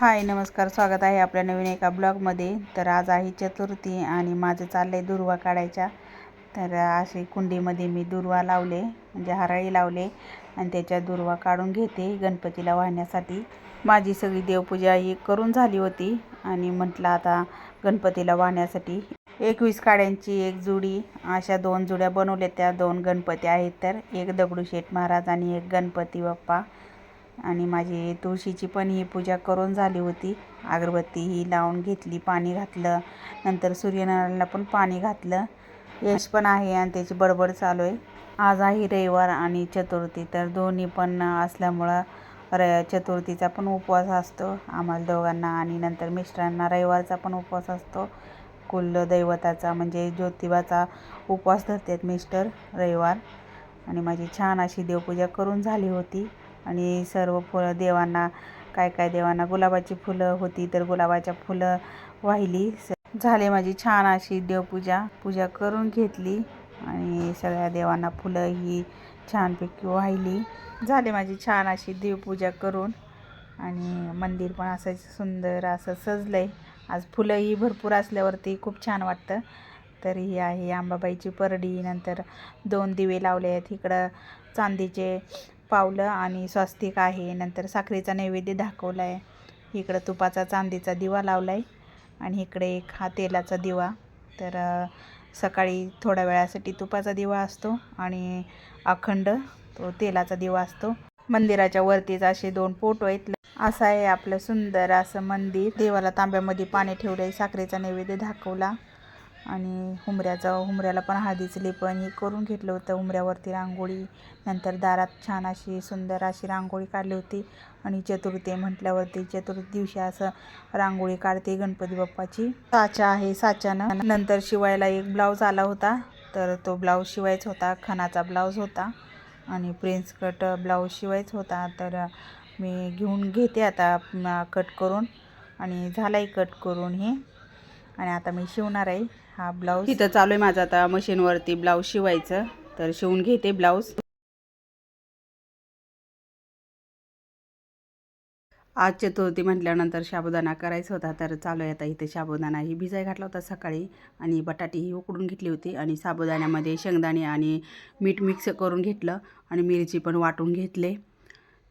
हाय नमस्कार स्वागत आहे आपल्या नवीन एका ब्लॉगमध्ये. तर आज आहे चतुर्थी आणि माझं चाललं आहे दुर्वा काढायच्या. तर अशी कुंडीमध्ये मी दुर्वा लावले म्हणजे हराळी लावले आणि त्याच्या दुर्वा काढून घेते गणपतीला वाहण्यासाठी. माझी सगळी देवपूजा ही करून झाली होती आणि म्हटलं आता गणपतीला वाहण्यासाठी एकवीस काड्यांची एक जुडी अशा दोन जुड्या बनवल्या त्या दोन गणपती आहेत. तर एक दगडूशेठ महाराज आणि एक गणपती बाप्पा. आणि माझी तुळशीची पण ही पूजा करून झाली होती. अगरबत्ती ही लावून घेतली पाणी घातलं. नंतर सूर्यनारायणला पण पाणी घातलं. यश पण आहे आणि त्याची बडबड चालू आहे. आज आहे रविवार आणि चतुर्थी तर दोन्ही पण असल्यामुळं र चतुर्थीचा पण उपवास असतो. आम्हाला दोघांना आणि नंतर मिस्टरांना रविवारचा पण उपवास असतो. कुलदैवताचा म्हणजे ज्योतिबाचा उपवास धरतात मिस्टर रविवार. आणि माझी छान अशी देवपूजा करून झाली होती. आणि सर्व फुलं देवांना काय काय देवांना गुलाबाची फुलं होती तर गुलाबाच्या फुलं वाहिली. झाले माझी छान अशी देवपूजा. पूजा करून घेतली आणि सगळ्या देवांना फुलं ही छानपैकी वाहिली. झाले माझी छान अशी देवपूजा करून आणि मंदिर पण असं सुंदर असं सजलं आहे आज फुलंही भरपूर असल्यावरती खूप छान वाटतं. तर ही आहे अंबाबाईची परडी. नंतर दोन दिवे लावले आहेत इकडं चांदीचे पावलं आणि स्वास्तिक आहे. नंतर साखरेचा नैवेद्य दाखवला आहे इकडं तुपाचा चांदीचा दिवा लावला आहे आणि इकडे एक हा तेलाचा दिवा. तर सकाळी थोड्या वेळासाठी तुपाचा दिवा असतो आणि अखंड तो तेलाचा दिवा असतो. मंदिराच्या वरतीच असे दोन फोटो आहेत. असं आहे आपलं सुंदर असं मंदिर. देवाला तांब्यामध्ये पाणी ठेवलं आहे साखरेचा नैवेद्य दाखवला. आणि हुमऱ्याचा हुमऱ्याला पण हळदीचं लेपन हे करून घेतलं होतं. हुमऱ्यावरती रांगोळी. नंतर दारात छान अशी सुंदर अशी रांगोळी काढली होती. आणि चतुर्थी म्हटल्यावरती चतुर्थी दिवशी असं रांगोळी काढते गणपती बाप्पाची. साचा आहे साच्यानं. नंतर शिवायला एक ब्लाऊज आला होता. तर तो ब्लाऊज शिवायचा होता. खणाचा ब्लाऊज होता. आणि प्रिन्स कट ब्लाऊज शिवायचा होता. तर मी घेऊन घेते आता कट करून. आणि झालाही कट करून हे. आणि आता मी शिवणार आहे. हा ब्लाऊज इथं चालू आहे माझं आता मशीनवरती ब्लाऊज शिवायचं. तर शिवून घेते ब्लाऊज आज चतुर्थी म्हटल्यानंतर साबुदाणा करायचा होता तर चालू आहे आता इथे साबुदाणा. ही भिजाय घातला होता सकाळी आणि बटाटी ही उकडून घेतली होती आणि साबुदाण्यामध्ये शेंगदाणे आणि मीठ मिक्स करून घेतलं आणि मिरची पण वाटून घेतले.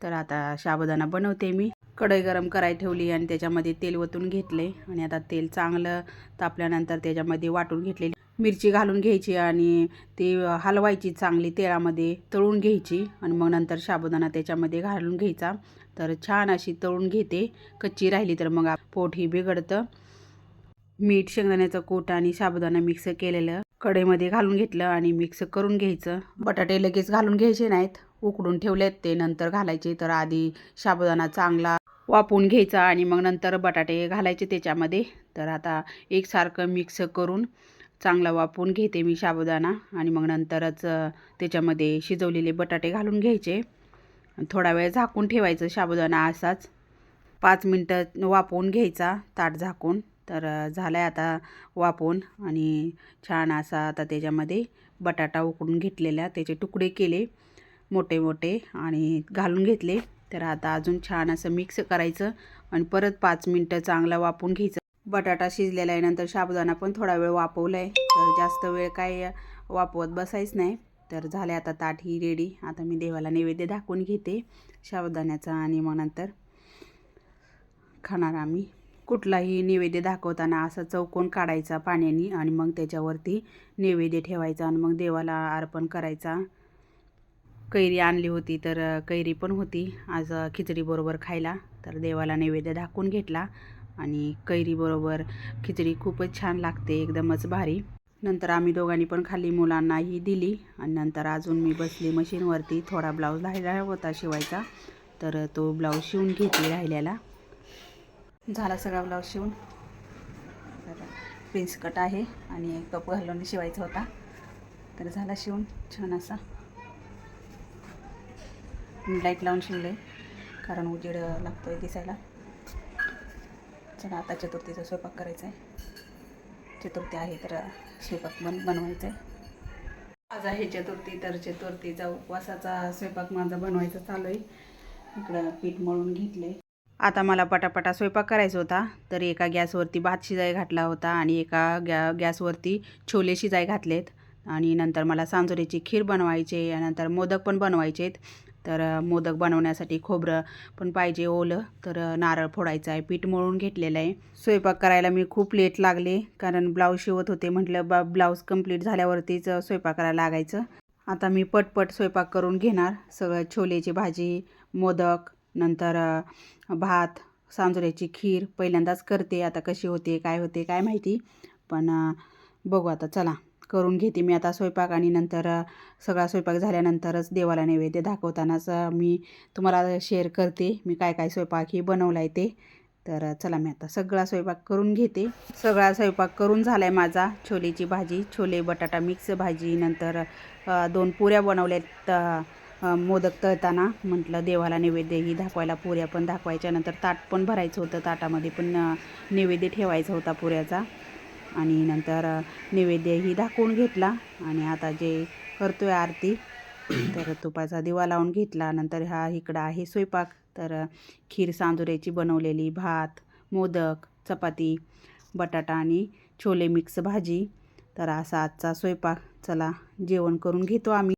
तर आता साबुदाणा बनवते मी. कढई गरम कराय ठेवली आणि त्याच्यामध्ये तेल ओतून घेतले. आणि आता तेल चांगलं तापल्यानंतर त्याच्यामध्ये वाटून घेतलेली. मिरची घालून घ्यायची आणि ती हलवायची चांगली तेलामध्ये तळून घ्यायची. आणि मग नंतर साबुदाणा त्याच्यामध्ये घालून घ्यायचा. तर छान अशी तळून घेते. कच्ची राहिली तर मग पोट ही बिघडतं. मीठ शेंगदाण्याचं कोट आणि साबुदाणा मिक्स केलेलं. कढईमध्ये घालून घेतलं आणि मिक्स करून घ्यायचं. बटाटे लगेच घालून घ्यायचे नाहीत. उकडून ठेवलेत ते नंतर घालायचे. तर आधी साबुदाणा चांगला वापून घ्यायचा आणि मग नंतर बटाटे घालायचे त्याच्यामध्ये. तर आता एकसारखं मिक्स करून चांगला वापून घेते मी साबुदाणा आणि मग नंतरच त्याच्यामध्ये शिजवलेले बटाटे घालून घ्यायचे. थोडा वेळ झाकून ठेवायचं साबुदाणा असाच. पाच मिनटं वापरून घ्यायचा ताट झाकून. तर झालं आहे आता वापून आणि छान असा आता त्याच्यामध्ये बटाटा उकडून घेतलेला त्याचे तुकडे केले मोठे मोठे आणि घालून घेतले. तर आता अजून छान असं मिक्स करायचं आणि परत पाच मिनटं चांगला वापून घ्यायचं. बटाटा शिजलेला आहे नंतर साबुदाणा पण थोडा वेळ वापवला आहे तर जास्त वेळ काय वापवत बसायच नाही. तर झाले आता ताट ही रेडी आता मी देवाला नैवेद्य दाखवून घेते साबुदाण्याचा आणि मग नंतर खाणार आम्ही. कुठलाही नैवेद्य दाखवताना असा चौकोन काढायचा पाण्याने आणि मग त्याच्यावरती नैवेद्य ठेवायचा आणि मग देवाला अर्पण करायचा. कैरी आणली होती तर कैरी पण होती आज खिचडीबरोबर खायला. तर देवाला नैवेद्य दाखवून घेतला आणि कैरीबरोबर खिचडी खूपच छान लागते एकदमच भारी. नंतर आम्ही दोघांनी पण खाल्ली मुलांनाही दिली आणि नंतर अजून मी बसली मशीनवरती. थोडा ब्लाऊज राहिला होता शिवायचा तर तो ब्लाऊज शिवून घेतली राहिल्याला. झाला सगळा ब्लाऊज शिवून. तर प्रिन्स कट आहे आणि कप घालून शिवायचा होता. तर झाला शिवून छान असा. लाइट लावून शिवले कारण उजेड लागतो आहे दिसायला. चला आता चतुर्थीचा स्वयंपाक करायचा आहे चतुर्थी आहे तर स्वयंपाक बन बनवायचा आहे आज आहे चतुर्थी तर चतुर्थीचा उपवासाचा स्वयंपाक माझा बनवायचा चालू आहे इकडं पीठ मळून घेतले आता मला पटापटा स्वयंपाक करायचा होता तर एका गॅसवरती भात शिजाय घातला होता आणि एका गॅ गॅसवरती छोले शिजाय घातलेत. आणि नंतर मला सांजोरीची खीर बनवायची आणि नंतर मोदक पण बनवायचे आहेत तर मोदक बनवण्यासाठी खोबरं पण पाहिजे ओलं. तर नारळ फोडायचं आहे पीठ मळून घेतलेलं आहे. स्वयंपाक करायला मी खूप लेट लागले कारण ब्लाऊज शिवत होते. म्हटलं बा ब्लाऊज कंप्लीट झाल्यावरतीच स्वयंपाक करायला लागायचं. आता मी पटपट स्वयंपाक करून घेणार. सगळं छोलेची भाजी मोदक नंतर भात सांजोऱ्याची खीर पहिल्यांदाच करते. आता कशी होते काय होते काय माहिती. पण बघू आता चला. करून घेते मी आता स्वयंपाक आणि नंतर सगळा स्वयंपाक झाल्यानंतरच देवाला नैवेद्य दाखवतानाच मी तुम्हाला शेअर करते मी काय काय स्वयंपाक ही बनवला आहे ते. तर चला मी आता सगळा स्वयंपाक करून घेते. सगळा स्वयंपाक करून झाला आहे माझा छोलेची भाजी छोले बटाटा मिक्स भाजी नंतर दोन पुऱ्या बनवल्यात आहेत मोदक तळताना. म्हटलं देवाला नैवेद्यही दाखवायला पुऱ्या पण दाखवायच्या नंतर ताट पण भरायचं होतं. ताटामध्ये पण नैवेद्य ठेवायचा होता पुऱ्याचा. आणि नंतर नैवेद्यही दाखवून घेतला आणि आता जे करतो आहे आरती तर तुपाचा दिवा लावून घेतला. नंतर हा इकडं आहे स्वयंपाक तर खीर सांजुऱ्याची बनवलेली भात मोदक चपाती बटाटा आणि छोले मिक्स भाजी. तर असा आजचा स्वयंपाक. चला जेवण करून घेतो आम्ही.